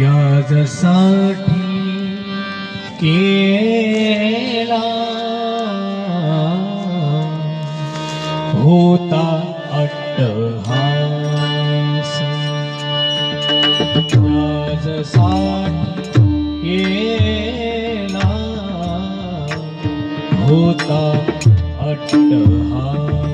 याजसाठी केला. होता अट्टहास. याजसाठी केला. होता अट्टहास.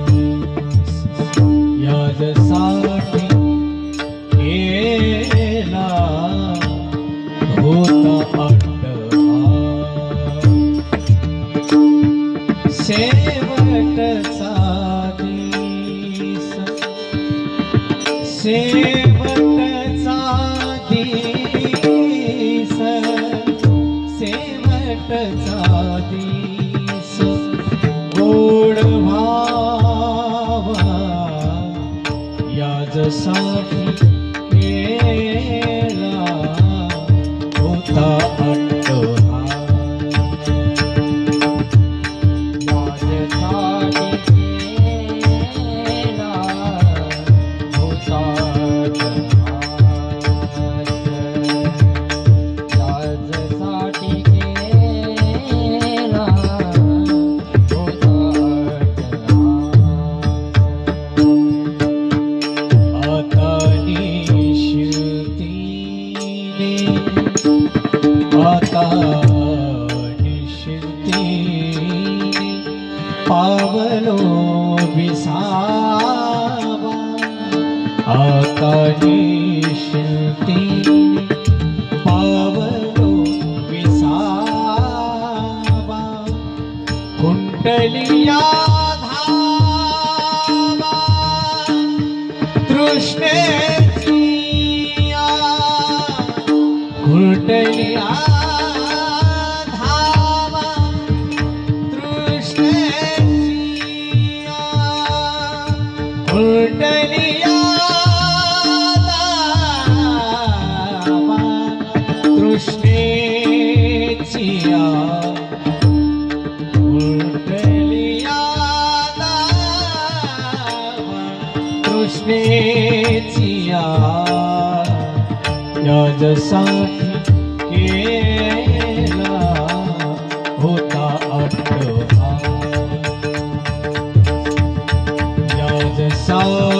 शेवटचा गोड केला होता पावलो विसावा. आता निशितीने पावलो विसावा. कुंडलिया धावा. तृष्णेचिया कुंडलिया कुंडलिया धावा तृष्णेचिया कृष्णेचिया याजसाठी याजसाठी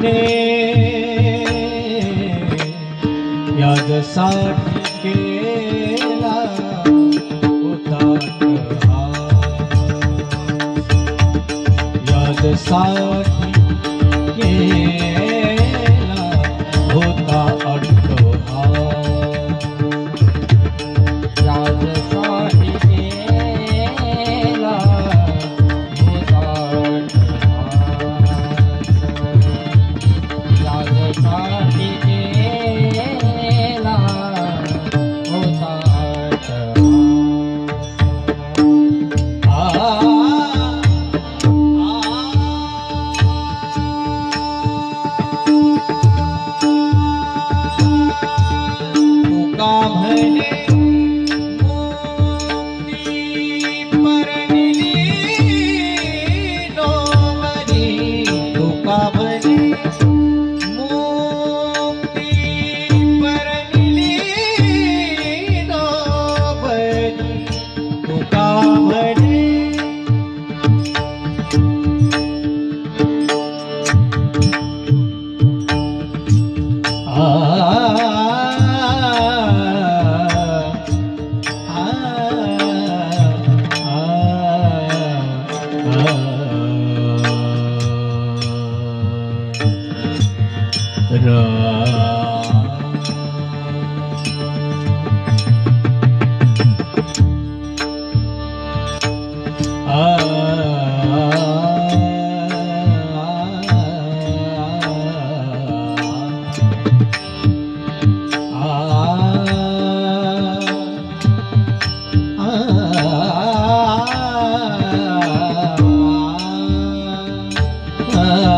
गुणे याजसाठी केला होता याजसाठी केला Amen. Ah.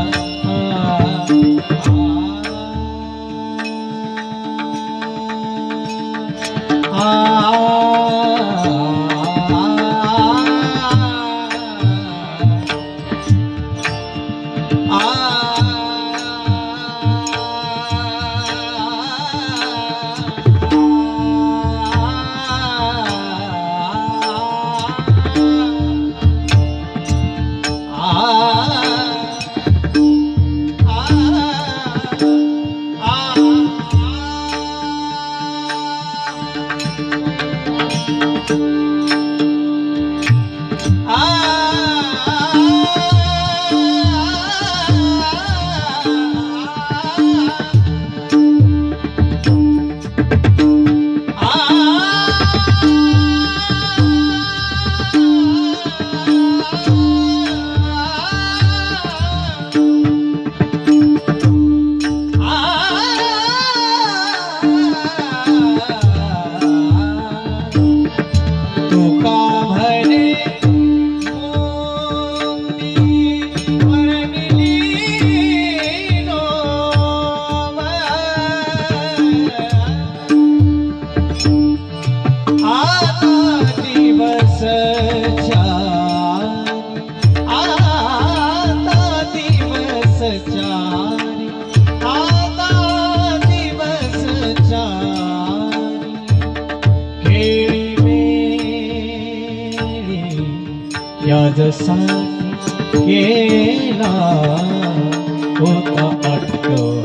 खेळी या जसा केला होता अटक।